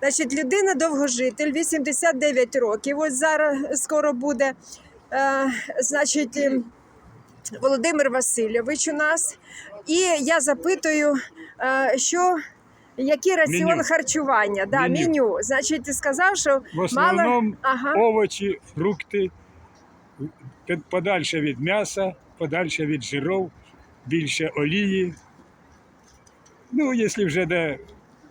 Значить, людина довгожитель, 89 років. Ось зараз скоро буде. Е, значить, ем, Володимир Васильович у нас. І я запитую, е, що. Який раціон Меню. харчування? Да, меню. Меню. Значить, ти сказав, що В основному ага. овочі, фрукти, подальше від м'яса, подальше від жиров, більше олії. Ну, якщо вже де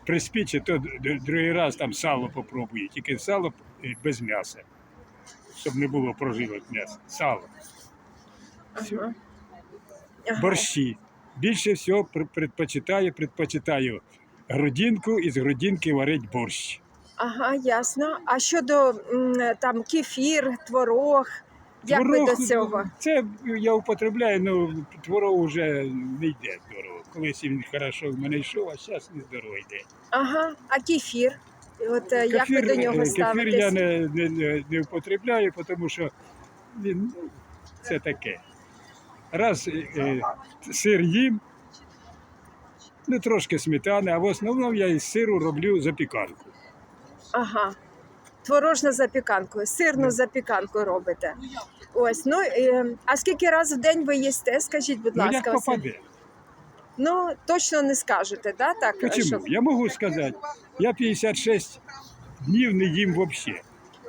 приспіче, то другий раз там сало попробую, тільки сало е, без м'яса, щоб не було прожилок м'яса. Сало. Ага. борщі. Більше всього предпочитаю, предпочитаю грудинку і з грудинки варить борщ. Ага, ясно. А щодо м, там кефір, творог, як ви до цього? Це я употребляю, але творог вже не йде здорово. Колись він хорошо в мене йшов, а зараз не здорово йде. Ага, а кефір? От е, як ви до нього кефір я не, не, не, не употребляю, тому що він ну, це таке. Раз е, е, сир їм, ну трошки сметани, а в основному я із сиру роблю запіканку. Ага. Творожну запіканку, сирну запіканку робите. Ось, ну е, а скільки разів в день ви їсте? Скажіть, будь Ну, ласка, як Василь? попаде. Ну точно не скажете, да? Так Почему? щоб Я можу сказати, я 56 днів не їм взагалі.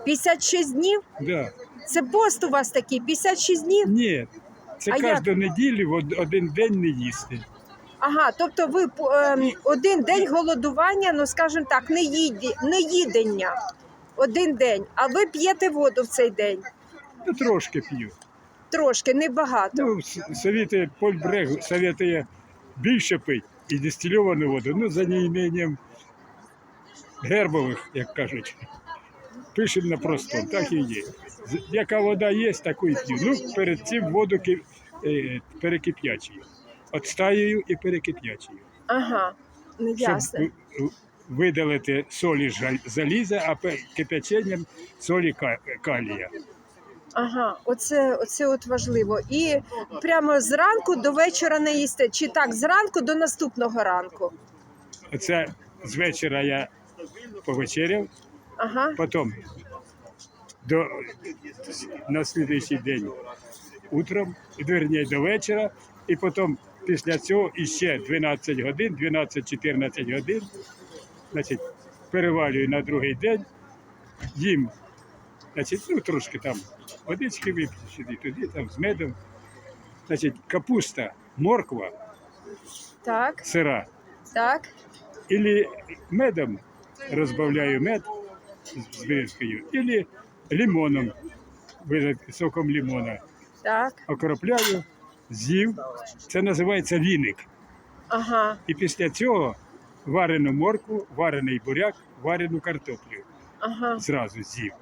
56 днів? Да. Це пост у вас такий, 56 днів? Ні, це А кожну неділю в од- один день не їсти. Ага, тобто ви ем, один день голодування, ну скажімо так, не їді, не їдення. Один день, а ви п'єте воду в цей день. Ну, трошки п'ю. Трошки, небагато. Ну, с- совіти Польбрег советує більше пити і дистильовану воду, ну, за неімінням гербових, як кажуть. Пишемо на простом, так і є. З- Яка вода є, таку і п'ю. Ну, перед цим воду ки- е, перекип'ячую. Отстаюю і перекип'ячую. Ага, ну Щоб ясно. в- видалити солі заліза, а кип'яченням солі калія. Ага, оце, оце от важливо. І прямо зранку до вечора не їсте. Чи так, зранку до наступного ранку. Оце з вечора я повечеряв, Ага, потім до, на слідуючий день утром, верні, до вечора, і потім після цього іще 12 годин, 12-14 годин, значить, перевалюю на другий день, їм, значить, ну трошки там водички вип'ю сюди, туди, там з медом. Значить, капуста, морква, так, сира. так. Или медом розбавляю мед з бризкою, или лимоном, соком лимона. Так, Окропляю, з'їв. Це називається віник. ага, І після цього варену морку, варений буряк, варену картоплю. ага. Зразу з'їв.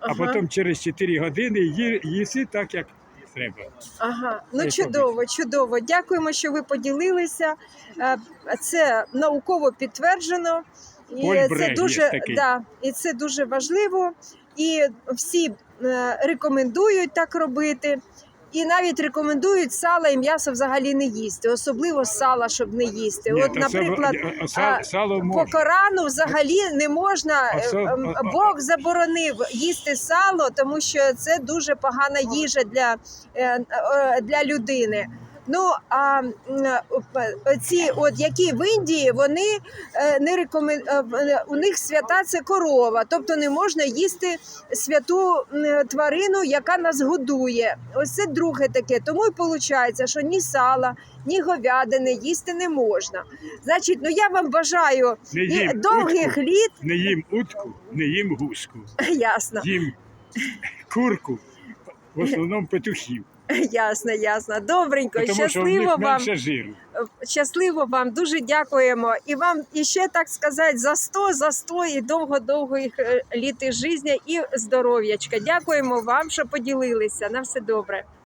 А потім через 4 години ї- їси так, як треба. Ага, ну Як чудово, чудово. Дякуємо, що ви поділилися. Е, Це науково підтверджено. І це є дуже такий. да, і це дуже важливо. І всі е, рекомендують так робити. І навіть рекомендують сало і м'ясо взагалі не їсти, особливо сала, щоб не їсти. Ні, От, наприклад, а, а, сало по можна. Корану взагалі не можна. е, ем, а- Бог заборонив їсти сало, тому що це дуже погана їжа для, е, е, для людини. Ну а е, ці, от які в Індії, вони е, не рекомен... е, у них свята це корова, тобто не можна їсти святу тварину, яка нас годує. Ось це друге таке. Тому і виходить, що ні сала, ні говядини їсти не можна. Значить, ну я вам бажаю Не їм довгих утку, літ, не їм утку, не їм гуску. ясно, їм курку, в основному петухів. ясно, ясно. Добренько, Тому що в щасливо них вам. менше жиру. Щасливо вам, дуже дякуємо. І вам іще так сказати за 100, за 100 і довго-довго їх е, літи життя і здоров'ячка. Дякуємо вам, що поділилися. На все добре.